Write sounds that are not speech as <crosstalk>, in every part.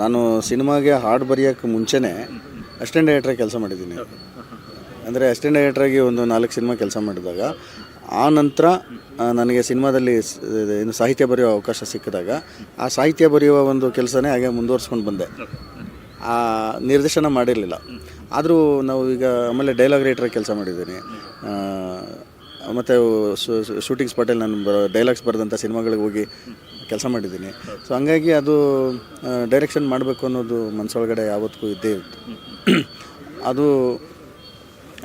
ನಾನು ಸಿನಿಮಾಗೆ ಹಾಡು ಬರೆಯೋಕ್ಕೆ ಮುಂಚೆನೇ ಅಸ್ಟೆಂಟ್ ಡೈರೆಕ್ಟ್ರಾಗಿ ಕೆಲಸ ಮಾಡಿದ್ದೀನಿ. ಅಂದರೆ ಅಸ್ಟೆಂಟ್ ಡೈರೆಕ್ಟ್ರಾಗಿ ಒಂದು ನಾಲ್ಕು ಸಿನಿಮಾ ಕೆಲಸ ಮಾಡಿದಾಗ, ಆ ನಂತರ ನನಗೆ ಸಿನಿಮಾದಲ್ಲಿ ಏನು ಸಾಹಿತ್ಯ ಬರೆಯೋ ಅವಕಾಶ ಸಿಕ್ಕಿದಾಗ, ಆ ಸಾಹಿತ್ಯ ಬರೆಯುವ ಒಂದು ಕೆಲಸನೇ ಹಾಗೆ ಮುಂದುವರ್ಸ್ಕೊಂಡು ಬಂದೆ. ಆ ನಿರ್ದೇಶನ ಮಾಡಿರಲಿಲ್ಲ. ಆದರೂ ನಾವು ಈಗ ಆಮೇಲೆ ಡೈಲಾಗ್ ರೈಟ್ರಾಗಿ ಕೆಲಸ ಮಾಡಿದ್ದೀನಿ. ಮತ್ತು ಶೂಟಿಂಗ್ ಸ್ಪಾಟಲ್ಲಿ ನಾನು ಡೈಲಾಗ್ಸ್ ಬರೆದಂಥ ಸಿನಿಮಾಗಳಿಗೆ ಹೋಗಿ ಕೆಲಸ ಮಾಡಿದ್ದೀನಿ. ಸೊ ಹಂಗಾಗಿ ಅದು ಡೈರೆಕ್ಷನ್ ಮಾಡಬೇಕು ಅನ್ನೋದು ಮನಸ್ಸೊಳಗಡೆ ಯಾವತ್ತಿಗೂ ಇದ್ದೇ ಇತ್ತು. <clears throat> ಅದು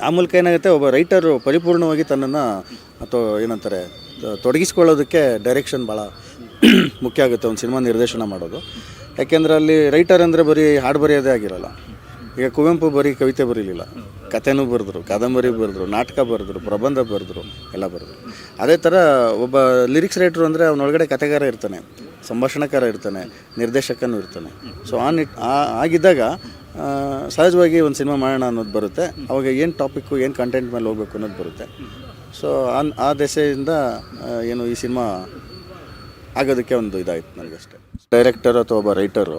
ಆ ಮೂಲಕ ಏನಾಗುತ್ತೆ, ಒಬ್ಬ ರೈಟರು ಪರಿಪೂರ್ಣವಾಗಿ ತನ್ನನ್ನು, ಅಥವಾ ಏನಂತಾರೆ ತೊಡಗಿಸ್ಕೊಳ್ಳೋದಕ್ಕೆ ಡೈರೆಕ್ಷನ್ ಭಾಳ <clears throat> ಮುಖ್ಯ ಆಗುತ್ತೆ, ಒಂದು ಸಿನಿಮಾ ನಿರ್ದೇಶನ ಮಾಡೋದು. ಯಾಕೆಂದರೆ ಅಲ್ಲಿ ರೈಟರ್ ಅಂದರೆ ಬರೀ ಹಾಡು ಬರೆಯೋದೇ ಆಗಿರಲ್ಲ. ಈಗ ಕುವೆಂಪು ಬರೀ ಕವಿತೆ ಬರೀಲಿಲ್ಲ. ಕಥೆನೂ ಬರೆದ್ರು, ಕಾದಂಬರಿ ಬರೆದ್ರು, ನಾಟಕ ಬರೆದ್ರು, ಪ್ರಬಂಧ ಬರೆದ್ರು, ಎಲ್ಲ ಬರೆದ್ರು. ಅದೇ ಥರ ಒಬ್ಬ ಲಿರಿಕ್ಸ್ ರೈಟ್ರು ಅಂದರೆ ಅವನೊಳಗಡೆ ಕಥೆಗಾರ ಇರ್ತಾನೆ, ಸಂಭಾಷಣಕಾರ ಇರ್ತಾನೆ, ನಿರ್ದೇಶಕನೂ ಇರ್ತಾನೆ. ಸೊ ಆ ನಿಟ್ ಆಗಿದ್ದಾಗ ಸಹಜವಾಗಿ ಒಂದು ಸಿನಿಮಾ ಮಾಡೋಣ ಅನ್ನೋದು ಬರುತ್ತೆ, ಅವಾಗ ಏನು ಟಾಪಿಕ್ಕು ಏನು ಕಂಟೆಂಟ್ ಮೇಲೆ ಹೋಗ್ಬೇಕು ಅನ್ನೋದು ಬರುತ್ತೆ. ಸೊ ಆನ್ ಆ ದೆಸೆಯಿಂದ ಏನು ಈ ಸಿನಿಮಾ ಆಗೋದಕ್ಕೆ ಒಂದು ಇದಾಯ್ತು ನನಗಷ್ಟೇ. ಡೈರೆಕ್ಟರ್ ಅಥವಾ ಒಬ್ಬ ರೈಟರು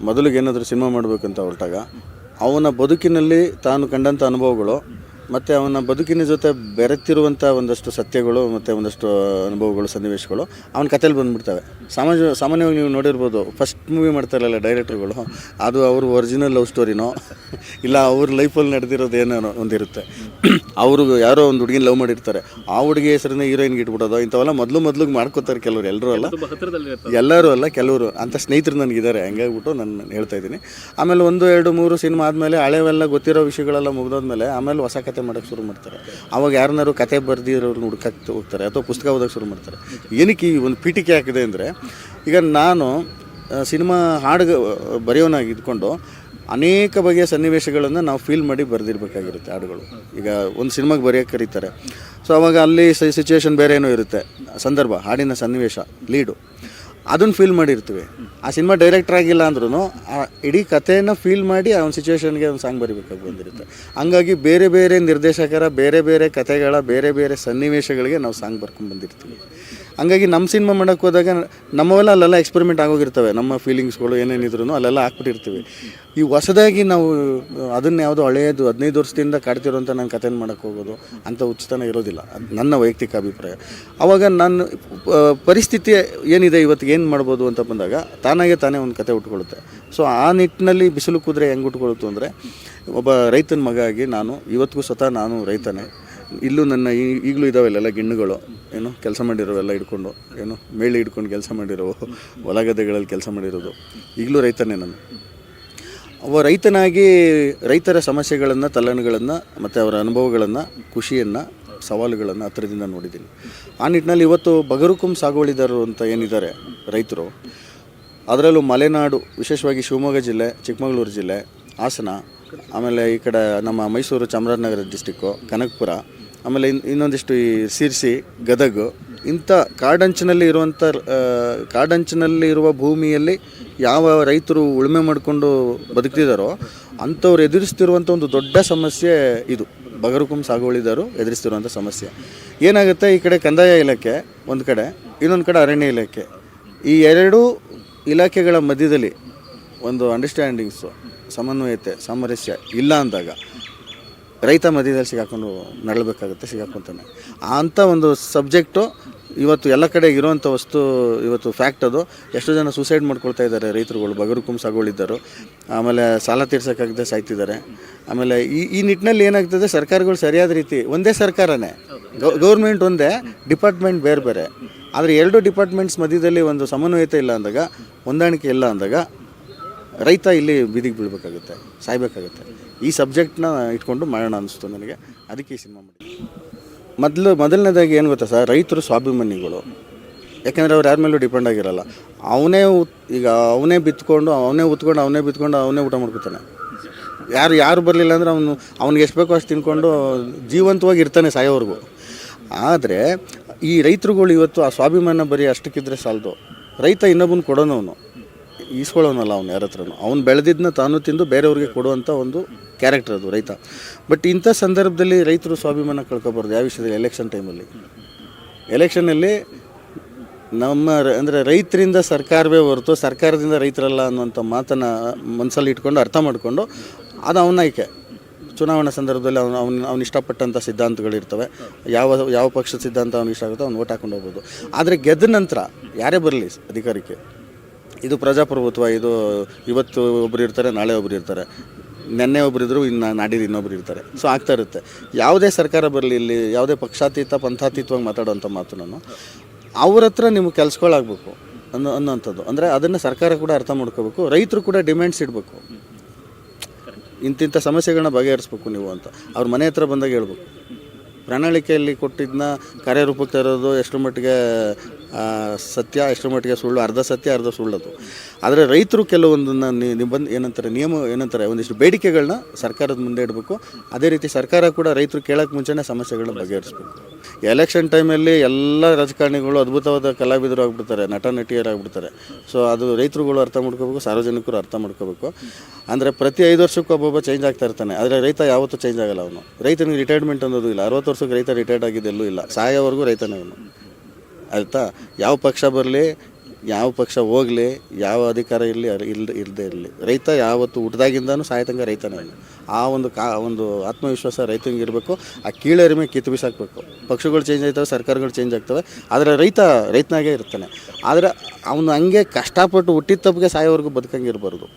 ಮೊದಲಿಗೆ ಏನಾದರೂ ಸಿನಿಮಾ ಮಾಡಬೇಕಂತ ಹೊರಟಾಗ ಅವನ ಬದುಕಿನಲ್ಲಿ ತಾನು ಕಂಡಂಥ ಅನುಭವಗಳು ಮತ್ತು ಅವನ ಬದುಕಿನ ಜೊತೆ ಬೆರೆತಿರುವಂಥ ಒಂದಷ್ಟು ಸತ್ಯಗಳು ಮತ್ತು ಒಂದಷ್ಟು ಅನುಭವಗಳು ಸನ್ನಿವೇಶಗಳು ಅವನ ಕಥೆಯಲ್ಲಿ ಬಂದುಬಿಡ್ತವೆ. ಸಾಮಾನ್ಯ ಸಾಮಾನ್ಯವಾಗಿ ನೀವು ನೋಡಿರ್ಬೋದು ಫಸ್ಟ್ ಮೂವಿ ಮಾಡ್ತಾರಲ್ಲ ಡೈರೆಕ್ಟ್ರುಗಳು ಅದು ಅವರು ಒರಿಜಿನಲ್ ಲವ್ ಸ್ಟೋರಿನೋ ಇಲ್ಲ ಅವ್ರ ಲೈಫಲ್ಲಿ ನಡೆದಿರೋದು ಏನೋ ಒಂದಿರುತ್ತೆ. ಅವರು ಯಾರೋ ಒಂದು ಹುಡುಗಿನ ಲವ್ ಮಾಡಿರ್ತಾರೆ. ಆ ಹುಡುಗಿ ಹೆಸರನ್ನ ಹೀರೋಯಿನ್ಗೆ ಇಟ್ಬಿಡೋದು ಇಂಥವೆಲ್ಲ ಮೊದಲು ಮೊದಲು ಮಾಡ್ಕೋತಾರೆ ಕೆಲವರು ಎಲ್ಲರೂ ಅಲ್ಲ. ಎಲ್ಲರೂ ಅಲ್ಲ ಕೆಲವರು. ಅಂಥ ಸ್ನೇಹಿತರು ನನಗಿದ್ದಾರೆ ಹಂಗಾಗ್ಬಿಟ್ಟು ನಾನು ಹೇಳ್ತಾ ಇದ್ದೀನಿ. ಆಮೇಲೆ ಒಂದು ಎರಡು ಮೂರು ಸಿನಿಮಾ ಆದಮೇಲೆ ಹಳೆವೆಲ್ಲ ಗೊತ್ತಿರೋ ವಿಷಯಗಳೆಲ್ಲ ಮುಗಿದೋದ್ಮೇಲೆ ಆಮೇಲೆ ಹೊಸ ಕತೆ ಮಾಡೋಕ್ಕೆ ಶುರು ಮಾಡ್ತಾರೆ. ಅವಾಗ ಯಾರನ್ನಾರು ಕತೆ ಬರೆದಿರೋರು ಹುಡುಕಕ್ಕೆ ಹೋಗ್ತಾರೆ ಅಥವಾ ಪುಸ್ತಕ ಓದೋಕ್ಕೆ ಶುರು ಮಾಡ್ತಾರೆ. ಏನಕ್ಕೆ ಈ ಒಂದು ಪೀಠಿಕೆ ಹಾಕಿದೆ ಅಂದರೆ, ಈಗ ನಾನು ಸಿನಿಮಾ ಹಾಡು ಬರೆಯೋನಾಗಿ ಇದ್ಕೊಂಡು ಅನೇಕ ಬಗೆಯ ಸನ್ನಿವೇಶಗಳನ್ನು ನಾವು ಫೀಲ್ ಮಾಡಿ ಬರೆದಿರ್ಬೇಕಾಗಿರುತ್ತೆ ಹಾಡುಗಳು. ಈಗ ಒಂದು ಸಿನಿಮಾಗೆ ಬರೆಯೋಕ್ಕೆ ಕರೀತಾರೆ. ಸೊ ಅವಾಗ ಅಲ್ಲಿ ಸಿಚುವೇಶನ್ ಬೇರೆ ಏನೋ ಇರುತ್ತೆ. ಸಂದರ್ಭ, ಹಾಡಿನ ಸನ್ನಿವೇಶ, ಲೀಡು. ಅದನ್ನು ಫೀಲ್ ಮಾಡಿರ್ತೀವಿ. ಆ ಸಿನಿಮಾ ಡೈರೆಕ್ಟರ್ ಆಗಿಲ್ಲ ಅಂದ್ರೂ ಆ ಇಡೀ ಕಥೆಯನ್ನು ಫೀಲ್ ಮಾಡಿ ಆ ಒಂದು ಸಿಚುವೇಶನ್ಗೆ ಒಂದು ಸಾಂಗ್ ಬರಿಬೇಕಾಗಿ ಬಂದಿರುತ್ತೆ. ಹಂಗಾಗಿ ಬೇರೆ ಬೇರೆ ನಿರ್ದೇಶಕರ, ಬೇರೆ ಬೇರೆ ಕಥೆಗಳ, ಬೇರೆ ಬೇರೆ ಸನ್ನಿವೇಶಗಳಿಗೆ ನಾವು ಸಾಂಗ್ ಬರ್ಕೊಂಡು ಬಂದಿರ್ತೀವಿ. ಹಂಗಾಗಿ ನಮ್ಮ ಸಿನಿಮಾ ಮಾಡೋಕ್ಕೆ ಹೋದಾಗ ನಮ್ಮವೆಲ್ಲ ಅಲ್ಲೆಲ್ಲ ಎಕ್ಸ್ಪೆರಿಮೆಂಟ್ ಆಗೋಗಿರ್ತವೆ. ನಮ್ಮ ಫೀಲಿಂಗ್ಸ್ಗಳು ಏನೇನಿದ್ರು ಅಲ್ಲೆಲ್ಲ ಹಾಕ್ಬಿಟ್ಟಿರ್ತೀವಿ. ಈ ಹೊಸದಾಗಿ ನಾವು ಅದನ್ನ ಯಾವುದೋ ಹಳೆಯದು ಹದಿನೈದು ವರ್ಷದಿಂದ ಕಾಡ್ತಿರೋಂಥ ನಾನು ಕಥೆನ ಮಾಡೋಕ್ಕೆ ಹೋಗೋದು ಅಂಥ ಉಚಿತನ ಇರೋದಿಲ್ಲ. ಅದು ನನ್ನ ವೈಯಕ್ತಿಕ ಅಭಿಪ್ರಾಯ. ಆವಾಗ ನಾನು ಪರಿಸ್ಥಿತಿ ಏನಿದೆ ಇವತ್ತಿಗೆ ಏನು ಮಾಡ್ಬೋದು ಅಂತ ಬಂದಾಗ ತಾನಾಗೆ ತಾನೇ ಒಂದು ಕತೆ ಉಟ್ಕೊಳ್ಳುತ್ತೆ. ಸೊ ಆ ನಿಟ್ಟಿನಲ್ಲಿ ಬಿಸಿಲು ಕುದುರೆ ಹೆಂಗೆ ಉಟ್ಕೊಳ್ತು ಅಂದರೆ, ಒಬ್ಬ ರೈತನ ಮಗ ಆಗಿ ನಾನು, ಇವತ್ತಿಗೂ ಸ್ವತಃ ನಾನು ರೈತನೇ. ಇಲ್ಲೂ ನನ್ನ ಈಗಲೂ ಇದಾವೆ ಇಲ್ಲೆಲ್ಲ ಗಿಣ್ಣುಗಳು. ಏನು, ಕೆಲಸ ಮಾಡಿರೋವೆಲ್ಲ ಹಿಡ್ಕೊಂಡು ಏನು ಮೇಳೆ ಹಿಡ್ಕೊಂಡು ಕೆಲಸ ಮಾಡಿರೋ ಹೊಲ ಗದ್ದೆಗಳಲ್ಲಿ ಕೆಲಸ ಮಾಡಿರೋದು. ಈಗಲೂ ರೈತನೇ ನಾನು. ಅವ ರೈತನಾಗಿ ರೈತರ ಸಮಸ್ಯೆಗಳನ್ನು, ತಲ್ಲಣಗಳನ್ನು, ಮತ್ತು ಅವರ ಅನುಭವಗಳನ್ನು, ಖುಷಿಯನ್ನು, ಸವಾಲುಗಳನ್ನು ಹತ್ತಿರದಿಂದ ನೋಡಿದ್ದೀನಿ. ಆ ನಿಟ್ಟಿನಲ್ಲಿ ಇವತ್ತು ಬಗರುಕುಂ ಸಾಗುವಳಿದಾರರು ಅಂತ ಏನಿದ್ದಾರೆ ರೈತರು, ಅದರಲ್ಲೂ ಮಲೆನಾಡು, ವಿಶೇಷವಾಗಿ ಶಿವಮೊಗ್ಗ ಜಿಲ್ಲೆ, ಚಿಕ್ಕಮಗಳೂರು ಜಿಲ್ಲೆ, ಹಾಸನ ಆಮೇಲೆ ಈ ಕಡೆ ನಮ್ಮ ಮೈಸೂರು ಚಾಮರಾಜನಗರ ಡಿಸ್ಟಿಕ್ಕು ಕನಕಪುರ, ಆಮೇಲೆ ಇನ್ ಇನ್ನೊಂದಿಷ್ಟು ಈ ಸಿರ್ಸಿ, ಗದಗ, ಇಂಥ ಕಾಡಂಚಿನಲ್ಲಿ ಇರುವಂಥ ಕಾಡಂಚಿನಲ್ಲಿ ಇರುವ ಭೂಮಿಯಲ್ಲಿ ಯಾವ ರೈತರು ಉಳುಮೆ ಮಾಡಿಕೊಂಡು ಬದುಕ್ತಿದ್ದಾರೋ ಅಂಥವ್ರು ಎದುರಿಸ್ತಿರುವಂಥ ಒಂದು ದೊಡ್ಡ ಸಮಸ್ಯೆ ಇದು. ಬಗರುಕುಂ ಸಾಗುವಳಿದಾರು ಎದುರಿಸ್ತಿರುವಂಥ ಸಮಸ್ಯೆ. ಏನಾಗುತ್ತೆ ಈ ಕಡೆ ಕಂದಾಯ ಇಲಾಖೆ ಒಂದು ಕಡೆ, ಇನ್ನೊಂದು ಕಡೆ ಅರಣ್ಯ ಇಲಾಖೆ. ಈ ಎರಡೂ ಇಲಾಖೆಗಳ ಮಧ್ಯದಲ್ಲಿ ಒಂದು ಅಂಡರ್ಸ್ಟ್ಯಾಂಡಿಂಗ್ಸು ಸಮನ್ವಯತೆ, ಸಾಮರಸ್ಯ ಇಲ್ಲ ಅಂದಾಗ ರೈತ ಮಧ್ಯದಲ್ಲಿ ಸಿಗಾಕೊಂಡು ನಡಬೇಕಾಗುತ್ತೆ, ಸಿಗಾಕೊಂತಾನೆ. ಅಂಥ ಒಂದು ಸಬ್ಜೆಕ್ಟು ಇವತ್ತು ಎಲ್ಲ ಕಡೆ ಇರುವಂಥ ವಸ್ತು, ಇವತ್ತು ಫ್ಯಾಕ್ಟ್ ಅದು. ಎಷ್ಟೋ ಜನ ಸೂಸೈಡ್ ಮಾಡ್ಕೊಳ್ತಾ ಇದ್ದಾರೆ ರೈತರುಗಳು, ಬಗರು ಸಾಗುವಳಿದ್ದರು ಆಮೇಲೆ ಸಾಲ ತೀರ್ಸೋಕ್ಕಾಗದೆ ಸಾಯ್ತಿದ್ದಾರೆ. ಆಮೇಲೆ ಈ ಈ ನಿಟ್ಟಿನಲ್ಲಿ ಏನಾಗ್ತದೆ, ಸರ್ಕಾರಗಳು ಸರಿಯಾದ ರೀತಿ, ಒಂದೇ ಸರ್ಕಾರನೇ. ಗೌರ್ಮೆಂಟ್ ಒಂದೇ ಡಿಪಾರ್ಟ್ಮೆಂಟ್ ಬೇರೆ ಬೇರೆ ಆದರೆ ಎರಡು ಡಿಪಾರ್ಟ್ಮೆಂಟ್ಸ್ ಮಧ್ಯದಲ್ಲಿ ಒಂದು ಸಮನ್ವಯತೆ ಇಲ್ಲ ಅಂದಾಗ, ಹೊಂದಾಣಿಕೆ ಇಲ್ಲ ಅಂದಾಗ ರೈತ ಇಲ್ಲಿ ಬೀದಿಗೆ ಬೀಳಬೇಕಾಗುತ್ತೆ, ಸಾಯ್ಬೇಕಾಗುತ್ತೆ. ಈ ಸಬ್ಜೆಕ್ಟ್ನ ಇಟ್ಕೊಂಡು ಮಾಡೋಣ ಅನಿಸ್ತು ನನಗೆ. ಅದಕ್ಕೆ ಈ ಸಿನಿಮಾ ಮಾಡಿ ಮೊದಲು, ಮೊದಲನೇದಾಗಿ ಏನು ಗೊತ್ತಾ ಸರ್? ರೈತರು ಸ್ವಾಭಿಮಾನಿಗಳು. ಯಾಕೆಂದರೆ ಅವ್ರು ಯಾರ ಮೇಲೂ ಡಿಪೆಂಡ್ ಆಗಿರಲ್ಲ. ಅವನೇ ಈಗ ಅವನೇ ಬಿತ್ಕೊಂಡು, ಅವನೇ ಉತ್ಕೊಂಡು, ಅವನೇ ಬಿತ್ಕೊಂಡು, ಅವನೇ ಊಟ ಮಾಡ್ಕೊತಾನೆ ಯಾರು ಯಾರು ಬರಲಿಲ್ಲ ಅಂದರೆ ಅವನು, ಅವ್ನಿಗೆ ಎಷ್ಟು ಬೇಕೋ ಅಷ್ಟು ತಿನ್ಕೊಂಡು ಜೀವಂತವಾಗಿ ಇರ್ತಾನೆ ಸಾಯೋವರೆಗೂ. ಆದರೆ ಈ ರೈತರುಗಳು ಇವತ್ತು ಆ ಸ್ವಾಭಿಮಾನ ಬರೀ ಅಷ್ಟಕ್ಕಿದ್ರೆ ಸಾಲದು. ರೈತ ಇನ್ನೊಬ್ಬನ ಕೊಡೋನವನು ಈಸ್ಕೊಳ್ಳೋನಲ್ಲ ಅವ್ನು ಯಾರ ಹತ್ರನೂ. ಅವ್ನು ಬೆಳೆದಿದ್ದನ್ನ ತಾನು ತಿಂದು ಬೇರೆಯವ್ರಿಗೆ ಕೊಡುವಂಥ ಒಂದು ಕ್ಯಾರೆಕ್ಟರ್ ಅದು, ರೈತ. ಬಟ್ ಇಂಥ ಸಂದರ್ಭದಲ್ಲಿ ರೈತರು ಸ್ವಾಭಿಮಾನ ಕಳ್ಕೊಬಾರ್ದು ಯಾವ ವಿಷಯದಲ್ಲಿ? ಎಲೆಕ್ಷನ್ ಟೈಮಲ್ಲಿ ಎಲೆಕ್ಷನಲ್ಲಿ ನಮ್ಮ ಅಂದರೆ ರೈತರಿಂದ ಸರ್ಕಾರವೇ ಹೊರತು ಸರ್ಕಾರದಿಂದ ರೈತರಲ್ಲ ಅನ್ನುವಂಥ ಮಾತನ್ನು ಮನಸ್ಸಲ್ಲಿ ಇಟ್ಕೊಂಡು ಅರ್ಥ ಮಾಡಿಕೊಂಡು ಅದು ಅವನ ಆಯ್ಕೆ. ಚುನಾವಣಾ ಸಂದರ್ಭದಲ್ಲಿ ಅವನು, ಅವ್ನು ಅವ್ನು ಇಷ್ಟಪಟ್ಟಂಥ ಸಿದ್ಧಾಂತಗಳಿರ್ತವೆ. ಯಾವ ಯಾವ ಪಕ್ಷದ ಸಿದ್ಧಾಂತ ಅವ್ನು ಇಷ್ಟ ಆಗುತ್ತೋ ಅವ್ನು ಓಟ್ ಹಾಕೊಂಡು ಹೋಗ್ಬೋದು. ಆದರೆ ಗೆದ್ದ ನಂತರ ಯಾರೇ ಬರಲಿ ಅಧಿಕಾರಕ್ಕೆ. ಇದು ಪ್ರಜಾಪ್ರಭುತ್ವ, ಇದು ಇವತ್ತು ಒಬ್ಬರು ಇರ್ತಾರೆ, ನಾಳೆ ಒಬ್ಬರು ಇರ್ತಾರೆ. ನೆನ್ನೆ ಒಬ್ರು ಇದ್ರು, ಇನ್ನು ನಾಡಿದ್ದು ಇನ್ನೊಬ್ರು ಇರ್ತಾರೆ. ಸೊ ಆಗ್ತಾ ಇರುತ್ತೆ. ಯಾವುದೇ ಸರ್ಕಾರ ಬರಲಿ, ಇಲ್ಲಿ ಯಾವುದೇ ಪಕ್ಷಾತೀತ, ಪಂಥಾತೀತವಾಗಿ ಮಾತಾಡೋಂಥ ಮಾತು ನಾನು ಅವ್ರ ಹತ್ರ ನಿಮ್ಗೆ ಕೆಲ್ಸಗಳಾಗಬೇಕು ಅನ್ನೋ, ಅನ್ನೋಂಥದ್ದು. ಅಂದರೆ ಅದನ್ನು ಸರ್ಕಾರ ಕೂಡ ಅರ್ಥ ಮಾಡ್ಕೋಬೇಕು. ರೈತರು ಕೂಡ ಡಿಮ್ಯಾಂಡ್ಸ್ ಇಡಬೇಕು. ಇಂತಿಂಥ ಸಮಸ್ಯೆಗಳನ್ನ ಬಗೆಹರಿಸ್ಬೇಕು ನೀವು ಅಂತ. ಅವ್ರ ಮನೆ ಹತ್ರ ಬಂದಾಗ ಹೇಳ್ಬೇಕು. ಪ್ರಣಾಳಿಕೆಯಲ್ಲಿ ಕೊಟ್ಟಿದ್ದನ್ನ ಕಾರ್ಯರೂಪಕ್ಕೆ ತರೋದು ಎಷ್ಟರ ಮಟ್ಟಿಗೆ ಸತ್ಯ ಎಷ್ಟರ ಮಟ್ಟಿಗೆ ಸುಳ್ಳು, ಅರ್ಧ ಸತ್ಯ, ಅರ್ಧ ಸುಳ್ಳದು ಆದರೆ ರೈತರು ಕೆಲವೊಂದನ್ನು ನಿಬಂಧ, ಏನಂತಾರೆ, ನಿಯಮ, ಏನಂತಾರೆ, ಒಂದಿಷ್ಟು ಬೇಡಿಕೆಗಳನ್ನ ಸರ್ಕಾರದ ಮುಂದೆ ಇಡಬೇಕು. ಅದೇ ರೀತಿ ಸರ್ಕಾರ ಕೂಡ ರೈತರು ಕೇಳೋಕ್ಕೆ ಮುಂಚೆನೇ ಸಮಸ್ಯೆಗಳನ್ನ ಬಗೆಹರಿಸ್ಬೇಕು. ಎಲೆಕ್ಷನ್ ಟೈಮಲ್ಲಿ ಎಲ್ಲ ರಾಜಕಾರಣಿಗಳು ಅದ್ಭುತವಾದ ಕಲಾವಿದರು ಆಗಿಬಿಡ್ತಾರೆ ನಟ ನಟಿಯರಾಗ್ಬಿಡ್ತಾರೆ ಸೊ, ಅದು ರೈತರುಗಳು ಅರ್ಥ ಮಾಡ್ಕೋಬೇಕು, ಸಾರ್ವಜನಿಕರು ಅರ್ಥ ಮಾಡ್ಕೋಬೇಕು. ಅಂದರೆ ಪ್ರತಿ ಐದು ವರ್ಷಕ್ಕೂ ಒಬ್ಬೊಬ್ಬ ಚೇಂಜ್ ಆಗ್ತಾ ಇರ್ತಾನೆ. ಆದರೆ ರೈತ ಯಾವತ್ತೂ ಚೇಂಜ್ ಆಗಲ್ಲ ಅವನು. ರೈತನಿಗೆ ರಿಟೈರ್ಮೆಂಟ್ ಅನ್ನೋದು ಇಲ್ಲ. ಅರವತ್ತು ವರ್ಷಕ್ಕೆ ರೈತ ರಿಟೈರ್ಡ್ ಆಗಿದ್ದೆಲ್ಲೂ ಇಲ್ಲ. ಸಾಯೋವರೆಗೂ ರೈತನೇ ಅವನು. ಆಯಿತಾ? ಯಾವ ಪಕ್ಷ ಬರಲಿ, ಯಾವ ಪಕ್ಷ ಹೋಗಲಿ, ಯಾವ ಅಧಿಕಾರ ಇರಲಿ ಇಲ್ದ ಇಲ್ಲದೆ ಇರಲಿ. ರೈತ ಯಾವತ್ತು ಹುಟ್ದಾಗಿಂದನೂ ಸಾಯ್ತಂಗೆ ರೈತನೇ ಆ ಒಂದು ಕಾ ಒಂದು ಆತ್ಮವಿಶ್ವಾಸ ರೈತನಿಗೆ ಇರಬೇಕು. ಆ ಕೀಳರಿಮೆ ಕಿತ್ತು ಬಿಸಾಕಬೇಕು. ಪಕ್ಷಗಳು ಚೇಂಜ್ ಆಯ್ತವೆ ಸರ್ಕಾರಗಳು ಚೇಂಜ್ ಆಗ್ತವೆ. ಆದರೆ ರೈತ ರೈತನಾಗೇ ಇರ್ತಾನೆ. ಆದರೆ ಅವನು ಹಂಗೆ ಕಷ್ಟಪಟ್ಟು ಹುಟ್ಟಿದ ತಪ್ಪಿಗೆ ಸಾಯೋವರೆಗೂ ಬದುಕಂಗಿರಬಾರ್ದು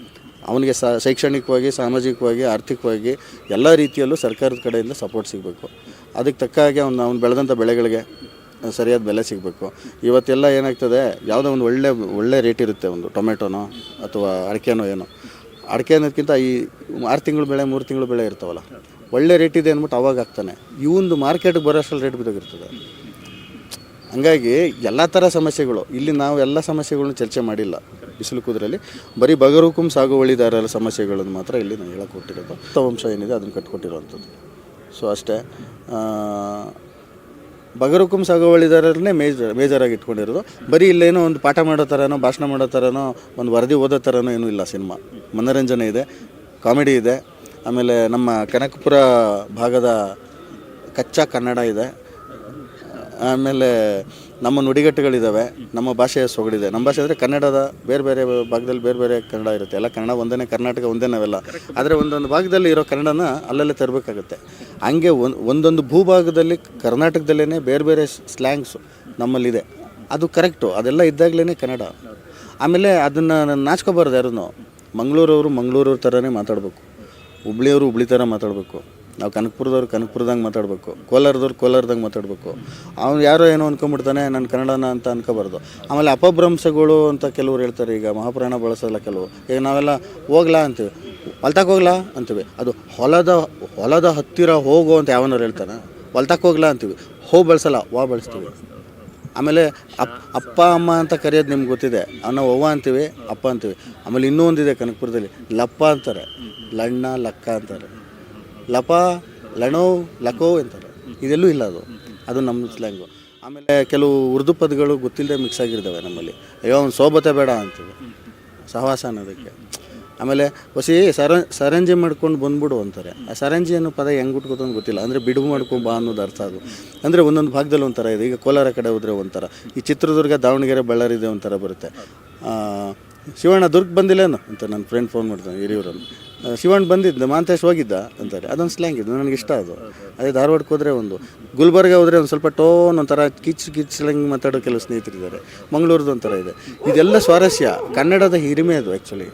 ಅವನಿಗೆ ಸ, ಶೈಕ್ಷಣಿಕವಾಗಿ, ಸಾಮಾಜಿಕವಾಗಿ, ಆರ್ಥಿಕವಾಗಿ ಎಲ್ಲ ರೀತಿಯಲ್ಲೂ ಸರ್ಕಾರದ ಕಡೆಯಿಂದ ಸಪೋರ್ಟ್ ಸಿಗಬೇಕು. ಅದಕ್ಕೆ ತಕ್ಕ ಹಾಗೆ ಅವ್ನು ಅವ್ನು ಬೆಳೆದಂಥ ಬೆಳೆಗಳಿಗೆ ಸರಿಯಾದ ಬೆಲೆ ಸಿಗಬೇಕು. ಇವತ್ತೆಲ್ಲ ಏನಾಗ್ತದೆ, ಯಾವುದೋ ಒಂದು ಒಳ್ಳೆ ಒಳ್ಳೆ ರೇಟ್ ಇರುತ್ತೆ ಒಂದು ಟೊಮೆಟೊನೋ ಅಥವಾ ಅಡಿಕೆನೋ ಏನೋ. ಅಡಿಕೆ ಅನ್ನೋದಕ್ಕಿಂತ ಈ ಆರು ತಿಂಗಳು ಬೆಳೆ, ಮೂರು ತಿಂಗಳು ಬೆಳೆ ಇರ್ತಾವಲ್ಲ, ಒಳ್ಳೆ ರೇಟ್ ಇದೆ ಅಂದ್ಬಿಟ್ಟು ಅವಾಗ ಆಗ್ತಾನೆ. ಇವೊಂದು ಮಾರ್ಕೆಟ್ಗೆ ಬರೋಷ್ಟರಲ್ಲಿ ರೇಟ್ ಬಿದ್ದೋಗಿರ್ತದೆ. ಹಂಗಾಗಿ ಎಲ್ಲ ಥರ ಸಮಸ್ಯೆಗಳು, ಇಲ್ಲಿ ನಾವು ಎಲ್ಲ ಸಮಸ್ಯೆಗಳನ್ನ ಚರ್ಚೆ ಮಾಡಿಲ್ಲ ಬಿಸಿಲು ಕುದುರೆಯಲ್ಲಿ ಬರೀ ಬಗರುಕುಂ ಸಾಗುವಳಿದಾರರ ಸಮಸ್ಯೆಗಳನ್ನು ಮಾತ್ರ ಇಲ್ಲಿ ನಾನು ಹೇಳಕ್ಕೆ ಕೊಟ್ಟಿರೋದು. ಅಂಶ ಏನಿದೆ ಅದನ್ನು ಕಟ್ಕೊಟ್ಟಿರೋವಂಥದ್ದು. ಸೊ ಅಷ್ಟೇ. ಬಗರುಕುಂ ಸಾಗುವಳಿದಾರರನ್ನೇ ಮೇಜರ್ ಮೇಜರಾಗಿ ಇಟ್ಕೊಂಡಿರೋದು ಬರೀ ಇಲ್ಲೇನೋ ಒಂದು ಪಾಠ ಮಾಡೋ ಥರನೋ, ಭಾಷಣ ಮಾಡೋ ಥರನೋ, ಒಂದು ವರದಿ ಓದೋ ಥರನೋ ಏನೂ ಇಲ್ಲ ಸಿನಿಮಾ. ಮನೋರಂಜನೆ ಇದೆ, ಕಾಮಿಡಿ ಇದೆ, ಆಮೇಲೆ ನಮ್ಮ ಕನಕಪುರ ಭಾಗದ ಕಚ್ಚಾ ಕನ್ನಡ ಇದೆ, ಆಮೇಲೆ ನಮ್ಮ ನುಡಿಗಟ್ಟುಗಳಿದ್ದಾವೆ ನಮ್ಮ ಭಾಷೆಯ ಸೊಗಡಿದೆ. ನಮ್ಮ ಭಾಷೆ ಅಂದರೆ ಕನ್ನಡದ ಬೇರೆ ಬೇರೆ ಭಾಗದಲ್ಲಿ ಬೇರೆ ಬೇರೆ ಕನ್ನಡ ಇರುತ್ತೆ. ಎಲ್ಲ ಕನ್ನಡ ಒಂದೇ ಕರ್ನಾಟಕ ಒಂದೇ ನಾವೆಲ್ಲ. ಆದರೆ ಒಂದೊಂದು ಭಾಗದಲ್ಲಿ ಇರೋ ಕನ್ನಡನ ಅಲ್ಲಲ್ಲೇ ತರಬೇಕಾಗುತ್ತೆ. ಹಂಗೆ ಒಂದು, ಒಂದೊಂದು ಭೂಭಾಗದಲ್ಲಿ ಕರ್ನಾಟಕದಲ್ಲೇ ಬೇರೆ ಬೇರೆ ಸ್ಲ್ಯಾಂಗ್ಸು ನಮ್ಮಲ್ಲಿದೆ. ಅದು ಕರೆಕ್ಟು. ಅದೆಲ್ಲ ಇದ್ದಾಗಲೇ ಕನ್ನಡ. ಆಮೇಲೆ ಅದನ್ನು ನಾಚ್ಕೋಬಾರ್ದು ಯಾರೂ ಮಂಗಳೂರವರು ಮಂಗಳೂರವ್ರ ಥರನೇ ಮಾತಾಡಬೇಕು. ಹುಬ್ಳಿಯವರು ಹುಬ್ಳಿ ಥರ ಮಾತಾಡಬೇಕು. ನಾವು ಕನಕಪುರದವ್ರು ಕನಕಪುರದಂಗೆ ಮಾತಾಡಬೇಕು, ಕೋಲಾರದವ್ರು ಕೋಲಾರದಂಗೆ ಮಾತಾಡಬೇಕು. ಅವ್ನು ಯಾರೋ ಏನೋ ಅನ್ಕೊಂಬಿಡ್ತಾನೆ, ನಾನು ಕನ್ನಡನ ಅಂತ ಅನ್ಕೋಬಾರ್ದು. ಆಮೇಲೆ ಅಪಭ್ರಂಶಗಳು ಅಂತ ಕೆಲವ್ರು ಹೇಳ್ತಾರೆ, ಈಗ ಮಹಾಪ್ರಾಣ ಬಳಸಲ್ಲ ಕೆಲವು ಈಗ ನಾವೆಲ್ಲ ಹೋಗ್ಲಾ ಅಂತೀವಿ. ಹೊಲ್ತಕ್ಕೆ ಹೋಗ್ಲಾ ಅಂತೀವಿ. ಅದು ಹೊಲದ ಹೊಲದ ಹತ್ತಿರ ಹೋಗು ಅಂತ ಯಾವನಾರು ಹೇಳ್ತಾನೆ? ಹೊಲ್ತಕ್ಕೆ ಹೋಗ್ಲಾ ಅಂತೀವಿ. ಹೋ ಬಳಸಲ್ಲ, ವಾ ಬಳಸ್ತೀವಿ. ಆಮೇಲೆ ಅಪ್, ಅಪ್ಪ, ಅಮ್ಮ ಅಂತ ಕರೆಯೋದು ನಿಮ್ಗೆ ಗೊತ್ತಿದೆ. ನಾವು ಅವ್ವ ಅಂತೀವಿ, ಅಪ್ಪ ಅಂತೀವಿ. ಆಮೇಲೆ ಇನ್ನೂ ಒಂದಿದೆ ಕನಕಪುರದಲ್ಲಿ, ಲಪ್ಪ ಅಂತಾರೆ. ಲಣ್ಣ, ಲಕ್ಕ ಅಂತಾರೆ. ಲಪ, ಲಣೋ, ಲಕೋ ಅಂತಾರೆ ಇದೆಲ್ಲೂ ಇಲ್ಲ ಅದು. ಅದು ನಮ್ಮ ಸ್ಲ್ಯಾಂಗು ಆಮೇಲೆ ಕೆಲವು ಉರ್ದು ಪದಗಳು ಗೊತ್ತಿಲ್ಲದೆ ಮಿಕ್ಸ್ ಆಗಿರ್ತವೆ ನಮ್ಮಲ್ಲಿ. ಅಯ್ಯೋ, ಅವ್ನು ಸೋಬತೆ ಬೇಡ ಅಂತೀವಿ ಸಹವಾಸ ಅನ್ನೋದಕ್ಕೆ. ಆಮೇಲೆ ಹೊಸಿ ಸರ, ಸರಂಜಿ ಮಾಡ್ಕೊಂಡು ಬಂದ್ಬಿಡು ಅಂತಾರೆ. ಆ ಸರಂಜಿ ಅನ್ನೋ ಪದ ಹೆಂಗೆ ಅಂತ ಗೊತ್ತಿಲ್ಲ. ಅಂದರೆ ಬಿಡುವು ಮಾಡ್ಕೊಂಡು ಬಾ ಅನ್ನೋದು ಅರ್ಥ ಅದು. ಅಂದರೆ ಒಂದೊಂದು ಭಾಗದಲ್ಲಿ ಒಂಥರ ಇದೆ. ಈಗ ಕೋಲಾರ ಕಡೆ ಹೋದರೆ ಒಂಥರ. ಈ ಚಿತ್ರದುರ್ಗ, ದಾವಣಗೆರೆ ಬಳ್ಳಾರಿ ಇದೆ ಒಂಥರ ಬರುತ್ತೆ. ಶಿವಣ್ಣ ದುರ್ಗ್ ಬಂದಿಲ್ಲೇನು? ಅಂತ ನನ್ನ ಫ್ರೆಂಡ್ ಫೋನ್ ಮಾಡ್ತಾನೆ ಹಿರಿಯೂರನ್ನು ಶಿವಣ್ಣ ಬಂದಿದ್ದ, ಮಾಂತೇಶ್ ಹೋಗಿದ್ದ ಅಂತಾರೆ ಅದೊಂದು ಸ್ಲ್ಯಾಂಗ್ ಇದು ನನಗೆ ಇಷ್ಟ ಅದು. ಅದೇ ಧಾರವಾಡಕ್ಕೆ ಹೋದರೆ ಒಂದು, ಗುಲ್ಬರ್ಗ ಹೋದರೆ ಒಂದು ಸ್ವಲ್ಪ ಟೋನ್ ಒಂಥರ ಕಿಚ್ ಕಿಚ್ ಸ್ಲ್ಯಾಂಗ್ ಮಾತಾಡೋ ಕೆಲವು ಸ್ನೇಹಿತರಿದ್ದಾರೆ ಮಂಗಳೂರದ್ದು ಒಂಥರ ಇದೆ. ಇದೆಲ್ಲ ಸ್ವಾರಸ್ಯ, ಕನ್ನಡದ ಹಿರಿಮೆ ಅದು ಆ್ಯಕ್ಚುಲಿ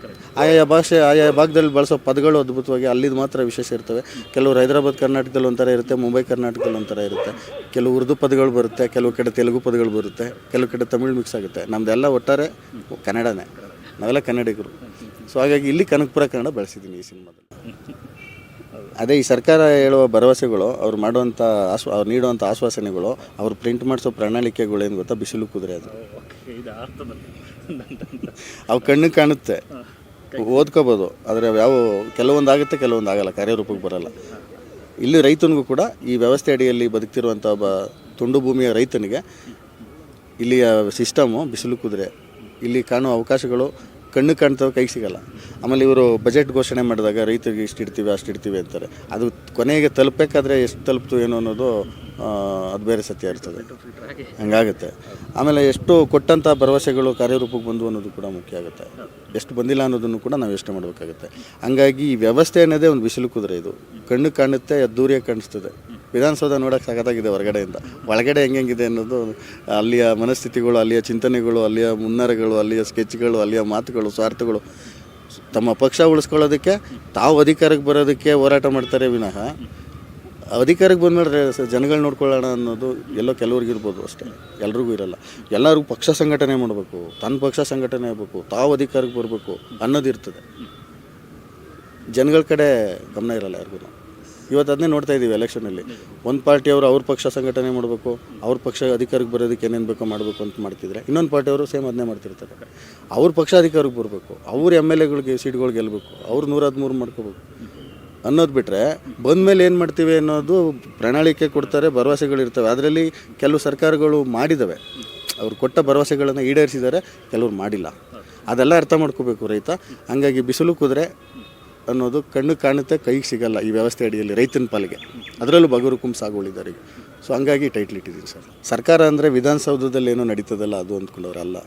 ಆಯಾ ಭಾಷೆ, ಆಯಾ ಭಾಗದಲ್ಲಿ ಬಳಸೋ ಪದಗಳು ಅದ್ಭುತವಾಗಿ ಅಲ್ಲಿದು ಮಾತ್ರ ವಿಶೇಷ ಇರ್ತವೆ. ಕೆಲವರು ಹೈದರಾಬಾದ್ ಕರ್ನಾಟಕದಲ್ಲಿ ಒಂಥರ ಇರುತ್ತೆ, ಮುಂಬೈ ಕರ್ನಾಟಕದಲ್ಲಿ ಒಂಥರ ಇರುತ್ತೆ. ಕೆಲವು ಉರ್ದು ಪದಗಳು ಬರುತ್ತೆ, ಕೆಲವು ಕಡೆ ತೆಲುಗು ಪದಗಳು ಬರುತ್ತೆ, ಕೆಲವು ಕಡೆ ತಮಿಳು ಮಿಕ್ಸ್ ಆಗುತ್ತೆ. ನಮ್ಮದೆಲ್ಲ ಒಟ್ಟಾರೆ ಕನ್ನಡನೇ. ನಾವೆಲ್ಲ ಕನ್ನಡಿಗರು. ಸೊ ಹಾಗಾಗಿ ಇಲ್ಲಿ ಕನಕಪುರ ಕನ್ನಡ ಬಳಸಿದ್ದೀನಿ ಈ ಸಿನಿಮಾದಲ್ಲಿ. ಅದೇ ಈ ಸರ್ಕಾರ ಹೇಳುವ ಭರವಸೆಗಳು ಅವ್ರು ಮಾಡುವಂಥ ಆಸ್ ಅವ್ರು ನೀಡುವಂಥ ಆಶ್ವಾಸನೆಗಳು ಅವ್ರು ಪ್ರಿಂಟ್ ಮಾಡಿಸೋ ಪ್ರಣಾಳಿಕೆಗಳು ಏನು ಗೊತ್ತಾ? ಬಿಸಿಲು ಕುದುರೆ ಅದು. ಅವು ಕಣ್ಣಿಗೆ ಕಾಣುತ್ತೆ. ಓದ್ಕೋಬೋದು ಆದರೆ ಯಾವ ಕೆಲವೊಂದು ಆಗುತ್ತೆ ಕೆಲವೊಂದು ಆಗಲ್ಲ ಕಾರ್ಯರೂಪಕ್ಕೆ ಬರಲ್ಲ. ಇಲ್ಲಿ ರೈತನಿಗೂ ಕೂಡ ಈ ವ್ಯವಸ್ಥೆ ಅಡಿಯಲ್ಲಿ ಬದುಕ್ತಿರುವಂಥ ಒಬ್ಬ ತುಂಡು ಭೂಮಿಯ ರೈತನಿಗೆ ಇಲ್ಲಿಯ ಸಿಸ್ಟಮು ಬಿಸಿಲು ಕುದುರೆ ಇಲ್ಲಿ ಕಾಣುವ ಅವಕಾಶಗಳು ಕಣ್ಣು ಕಾಣ್ತವೆ, ಕೈಗೆ ಸಿಗಲ್ಲ. ಆಮೇಲೆ ಇವರು ಬಜೆಟ್ ಘೋಷಣೆ ಮಾಡಿದಾಗ ರೈತರಿಗೆ ಇಷ್ಟು ಇಡ್ತೀವಿ, ಅಷ್ಟು ಇಡ್ತೀವಿ ಅಂತಾರೆ. ಅದು ಕೊನೆಗೆ ತಲುಪಬೇಕಾದ್ರೆ ಎಷ್ಟು ತಲುಪ್ತು ಏನೋ ಅನ್ನೋದು ಅದು ಬೇರೆ ಸತ್ಯ ಇರ್ತದೆ. ಹಂಗಾಗುತ್ತೆ. ಆಮೇಲೆ ಎಷ್ಟು ಕೊಟ್ಟಂಥ ಭರವಸೆಗಳು ಕಾರ್ಯರೂಪಕ್ಕೆ ಬಂದು ಅನ್ನೋದು ಕೂಡ ಮುಖ್ಯ ಆಗುತ್ತೆ. ಎಷ್ಟು ಬಂದಿಲ್ಲ ಅನ್ನೋದನ್ನು ಕೂಡ ನಾವು ಯೋಚನೆ ಮಾಡಬೇಕಾಗುತ್ತೆ. ಹಂಗಾಗಿ ಈ ವ್ಯವಸ್ಥೆ ಅನ್ನೋದೇ ಒಂದು ಬಿಸಿಲು ಕುದುರೆ ಇದು. ಕಣ್ಣು ಕಾಣುತ್ತೆ ದೂರೇ ಕಾಣಿಸ್ತದೆ. ವಿಧಾನಸೌಧ ನೋಡೋಕೆ ಸಖತ್ತಾಗಿದೆ ಹೊರಗಡೆಯಿಂದ ಒಳಗಡೆ ಹೆಂಗೆಂಗಿದೆ ಅನ್ನೋದು ಅಲ್ಲಿಯ ಮನಸ್ಥಿತಿಗಳು, ಅಲ್ಲಿಯ ಚಿಂತನೆಗಳು, ಅಲ್ಲಿಯ ಮುನ್ನರಗಳು ಅಲ್ಲಿಯ ಸ್ಕೆಚ್ಗಳು, ಅಲ್ಲಿಯ ಮಾತುಗಳು, ಸ್ವಾರ್ಥಗಳು ತಮ್ಮ ಪಕ್ಷ ಉಳಿಸ್ಕೊಳ್ಳೋದಕ್ಕೆ, ತಾವು ಅಧಿಕಾರಕ್ಕೆ ಬರೋದಕ್ಕೆ ಹೋರಾಟ ಮಾಡ್ತಾರೆ ವಿನಃ ಅಧಿಕಾರಕ್ಕೆ ಬಂದ್ಮೇಲೆ ಜನಗಳು ನೋಡ್ಕೊಳ್ಳೋಣ ಅನ್ನೋದು ಎಲ್ಲೋ ಕೆಲವ್ರಿಗೆ ಇರ್ಬೋದು ಅಷ್ಟೇ. ಎಲ್ರಿಗೂ ಇರಲ್ಲ. ಎಲ್ಲರಿಗೂ ಪಕ್ಷ ಸಂಘಟನೆ ಮಾಡಬೇಕು ತನ್ನ ಪಕ್ಷ ಸಂಘಟನೆ ಆಗಬೇಕು, ತಾವು ಅಧಿಕಾರಕ್ಕೆ ಬರಬೇಕು ಅನ್ನೋದು ಇರ್ತದೆ. ಜನಗಳ ಕಡೆ ಗಮನ ಇರಲ್ಲ ಯಾರಿಗೂ. ಇವತ್ತು ಅದನ್ನೇ ನೋಡ್ತಾ ಇದ್ದೀವಿ ಎಲೆಕ್ಷನಲ್ಲಿ ಒಂದು ಪಾರ್ಟಿಯವರು ಅವ್ರ ಪಕ್ಷ ಸಂಘಟನೆ ಮಾಡಬೇಕು, ಅವ್ರ ಪಕ್ಷ ಅಧಿಕಾರಕ್ಕೆ ಬರೋದಕ್ಕೆ ಏನೇನು ಬೇಕೋ ಮಾಡಬೇಕು ಅಂತ ಮಾಡ್ತಿದ್ರೆ, ಇನ್ನೊಂದು ಪಾರ್ಟಿಯವರು ಸೇಮ್ ಅದನ್ನೇ ಮಾಡ್ತಿರ್ತಾರೆ. ಅವ್ರ ಪಕ್ಷ ಅಧಿಕಾರಕ್ಕೆ ಬರಬೇಕು, ಅವ್ರ ಎಂ ಎಲ್ ಎಗಳಿಗೆ ಸೀಟ್ಗಳು ಗೆಲ್ಲಬೇಕು ಅವ್ರು ನೂರ ಹದಿಮೂರು ಮಾಡ್ಕೋಬೇಕು. ಅನ್ನೋದು ಬಿಟ್ಟರೆ ಬಂದಮೇಲೆ ಏನು ಮಾಡ್ತೀವಿ ಅನ್ನೋದು ಪ್ರಣಾಳಿಕೆ ಕೊಡ್ತಾರೆ ಭರವಸೆಗಳಿರ್ತವೆ ಅದರಲ್ಲಿ ಕೆಲವು ಸರ್ಕಾರಗಳು ಮಾಡಿದ್ದಾವೆ ಅವ್ರು ಕೊಟ್ಟ ಭರವಸೆಗಳನ್ನು ಈಡೇರಿಸಿದ್ದಾರೆ, ಕೆಲವ್ರು ಮಾಡಿಲ್ಲ. ಅದೆಲ್ಲ ಅರ್ಥ ಮಾಡ್ಕೋಬೇಕು ರೈತ. ಹಂಗಾಗಿ ಬಿಸಿಲು ಕುದುರೆ ಅನ್ನೋದು ಕಣ್ಣು ಕಾಣುತ್ತೆ, ಕೈಗೆ ಸಿಗಲ್ಲ ಈ ವ್ಯವಸ್ಥೆ ಅಡಿಯಲ್ಲಿ ರೈತನ ಪಾಲಿಗೆ. ಅದರಲ್ಲೂ ಬಗರುಕುಂ ಸಾಗುವಳಿದಾರಿಗೆ ಸೊ ಹಂಗಾಗಿ ಟೈಟ್ಲ್ ಇಟ್ಟಿದ್ದೀನಿ ಸರ್. ಸರ್ಕಾರ ಅಂದರೆ ವಿಧಾನಸೌಧದಲ್ಲಿ ಏನೋ ನಡೀತದಲ್ಲ, ಅದು ಅಂದ್ಕೊಳ್ಳೋರಲ್ಲ.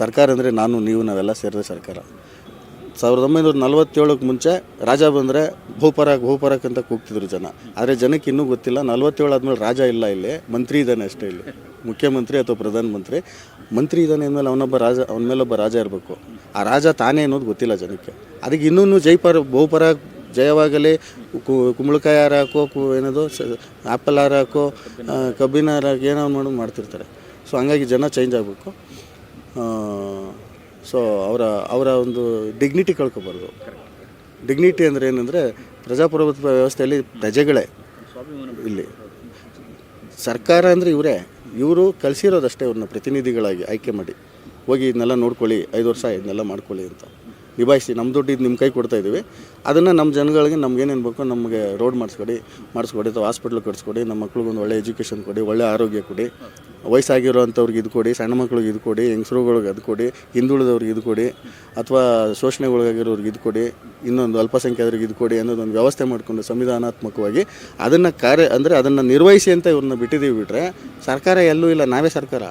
ಸರ್ಕಾರ ಅಂದರೆ ನಾನು, ನೀವು, ನಾವೆಲ್ಲ ಸೇರಿದ ಸರ್ಕಾರ. ಸಾವಿರದ ಒಂಬೈನೂರ ನಲವತ್ತೇಳಕ್ಕೆ ಮುಂಚೆ ರಾಜ ಬಂದರೆ ಭೂಪರಾಕ್ ಭೂಪರಾಕ್ ಅಂತ ಕೂಗ್ತಿದ್ರು ಜನ. ಆದರೆ ಜನಕ್ಕೆ ಇನ್ನೂ ಗೊತ್ತಿಲ್ಲ ನಲವತ್ತೇಳು ಆದಮೇಲೆ ರಾಜ ಇಲ್ಲ ಇಲ್ಲಿ, ಮಂತ್ರಿ ಇದ್ದಾನೆ ಅಷ್ಟೇ ಇಲ್ಲಿ. ಮುಖ್ಯಮಂತ್ರಿ ಅಥವಾ ಪ್ರಧಾನಮಂತ್ರಿ, ಮಂತ್ರಿ ಇದ್ದಾನೆ ಅಂದಮೇಲೆ ಅವನೊಬ್ಬ ರಾಜ, ಅವನ ಮೇಲೊಬ್ಬ ರಾಜ ಇರಬೇಕು. ಆ ರಾಜ ತಾನೇ ಅನ್ನೋದು ಗೊತ್ತಿಲ್ಲ ಜನಕ್ಕೆ. ಅದಕ್ಕೆ ಇನ್ನೂ ಜೈಪರ, ಬಹುಪರ, ಜಯವಾಗಲಿ ಕುಂಬಳಕಾಯಿ ಹಾರ ಹಾಕೋ, ಕು, ಏನದು ಆ್ಯಪಲ್ ಹಾರ ಹಾಕೋ ಕಬ್ಬಿನ ಹಾರ ಏನೋ ಮಾಡೋದು ಮಾಡ್ತಿರ್ತಾರೆ. ಸೊ ಹಂಗಾಗಿ ಜನ ಚೇಂಜ್ ಆಗಬೇಕು. ಸೊ ಅವರ ಅವರ ಒಂದು ಡಿಗ್ನಿಟಿ ಕಳ್ಕೊಬಾರ್ದು. ಡಿಗ್ನಿಟಿ ಅಂದರೆ ಏನಂದರೆ ಪ್ರಜಾಪ್ರಭುತ್ವ ವ್ಯವಸ್ಥೆಯಲ್ಲಿ ಪ್ರಜೆಗಳೇ ಇಲ್ಲಿ. ಸರ್ಕಾರ ಅಂದರೆ ಇವರೇ. ಇವರು ಕಳಿಸಿರೋದಷ್ಟೇ ಅವ್ರನ್ನ ಪ್ರತಿನಿಧಿಗಳಾಗಿ ಆಯ್ಕೆ ಮಾಡಿ. ಹೋಗಿ ಇದನ್ನೆಲ್ಲ ನೋಡ್ಕೊಳ್ಳಿ, ಐದು ವರ್ಷ ಇದನ್ನೆಲ್ಲ ಮಾಡ್ಕೊಳ್ಳಿ ಅಂತ. ನಿಭಾಯಿಸಿ ನಮ್ಮ ದುಡ್ಡು ಇದು ನಿಮ್ಮ ಕೈ ಕೊಡ್ತಾ ಇದ್ದೀವಿ ಅದನ್ನು ನಮ್ಮ ಜನಗಳಿಗೆ ನಮ್ಗೇನೇನು ಬೇಕೋ ನಮಗೆ ರೋಡ್ ಮಾಡಿಸ್ಕೊಡಿ ಮಾಡಿಸ್ಕೊಡಿ ಅಥವಾ ಹಾಸ್ಪಿಟ್ಲ್ ಕಟ್ಸ್ಕೊಡಿ ನಮ್ಮ ಮಕ್ಳಿಗೊಂದು ಒಳ್ಳೆ ಎಜುಕೇಷನ್ ಕೊಡಿ, ಒಳ್ಳೆ ಆರೋಗ್ಯ ಕೊಡಿ. ವಯಸ್ಸಾಗಿರೋಂಥವ್ರಿಗೆ ಇದು ಕೊಡಿ, ಸಣ್ಣ ಮಕ್ಳಿಗೆ ಇದು ಕೊಡಿ ಹೆಂಗಸರುಗಳಿಗೆ ಅದು ಕೊಡಿ, ಹಿಂದುಳಿದವ್ರಿಗೆ ಇದು ಕೊಡಿ, ಅಥವಾ ಶೋಷಣೆಗೊಳಗಾಗಿರೋರಿಗೆ ಇದು ಕೊಡಿ, ಇನ್ನೊಂದು ಅಲ್ಪಸಂಖ್ಯಾತರಿಗೆ ಇದು ಕೊಡಿ ಅನ್ನೋದೊಂದು ವ್ಯವಸ್ಥೆ ಮಾಡಿಕೊಂಡು ಸಂವಿಧಾನಾತ್ಮಕವಾಗಿ ಅದನ್ನು ಕಾರ್ಯ ಅಂದರೆ ಅದನ್ನು ನಿರ್ವಹಿಸಿ ಅಂತ ಇವ್ರನ್ನ ಬಿಟ್ಟಿದ್ದೀವಿ ಬಿಟ್ಟರೆ ಸರ್ಕಾರ ಎಲ್ಲೂ ಇಲ್ಲ. ನಾವೇ ಸರ್ಕಾರ.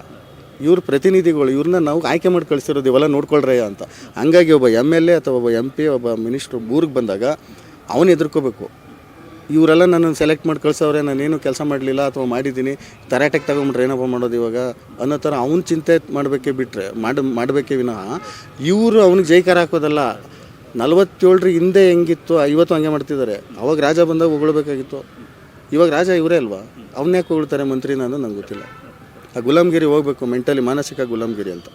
ಇವ್ರ ಪ್ರತಿನಿಧಿಗಳು, ಇವ್ರನ್ನ ನಾವು ಆಯ್ಕೆ ಮಾಡಿ ಕಳಿಸಿರೋದು ಇವೆಲ್ಲ ನೋಡ್ಕೊಳ್ರಯ್ಯ ಅಂತ. ಹಂಗಾಗಿ ಒಬ್ಬ ಎಂ ಎಲ್ ಎ ಅಥವಾ ಒಬ್ಬ ಎಂ ಪಿ, ಒಬ್ಬ ಮಿನಿಸ್ಟ್ರು ಊರಿಗೆ ಬಂದಾಗ ಅವನು ಎದುರ್ಕೋಬೇಕು ಇವರೆಲ್ಲ ನನ್ನನ್ನು ಸೆಲೆಕ್ಟ್ ಮಾಡಿ ಕಳ್ಸವ್ರೆ, ನಾನೇನು ಕೆಲಸ ಮಾಡಲಿಲ್ಲ ಅಥವಾ ಮಾಡಿದ್ದೀನಿ, ತರಾಟೆಗೆ ತಗೊಂಬಿಟ್ರೆ ಏನಪ್ಪ ಮಾಡೋದು ಇವಾಗ ಅನ್ನೋ ಥರ ಅವ್ನು ಚಿಂತೆ ಮಾಡಬೇಕೇ ಬಿಟ್ಟರೆ ಮಾಡಿ, ಮಾಡಬೇಕೇ ವಿನಃ ಇವರು ಅವ್ನಿಗೆ ಜೈಕಾರ ಹಾಕೋದಲ್ಲ. ನಲ್ವತ್ತೇಳರ ಹಿಂದೆ ಹೆಂಗಿತ್ತು, ಐವತ್ತು ಹಂಗೆ ಮಾಡ್ತಿದ್ದಾರೆ. ಅವಾಗ ರಾಜ ಬಂದಾಗ ಹೊಗಳ್ಬೇಕಾಗಿತ್ತು. ಇವಾಗ ರಾಜ ಇವರೇ ಅಲ್ವಾ? ಅವನ್ನೇ ಹೊಗಳ್ತಾರೆ ಮಂತ್ರಿನ ಅನ್ನೋದು ನಂಗೆ ಗೊತ್ತಿಲ್ಲ. ಆ ಗುಲಾಮ್ಗಿರಿ ಹೋಗ್ಬೇಕು ಮೆಂಟಲಿ ಮಾನಸಿಕ ಗುಲಾಮ್ಗಿರಿ ಅಂತ.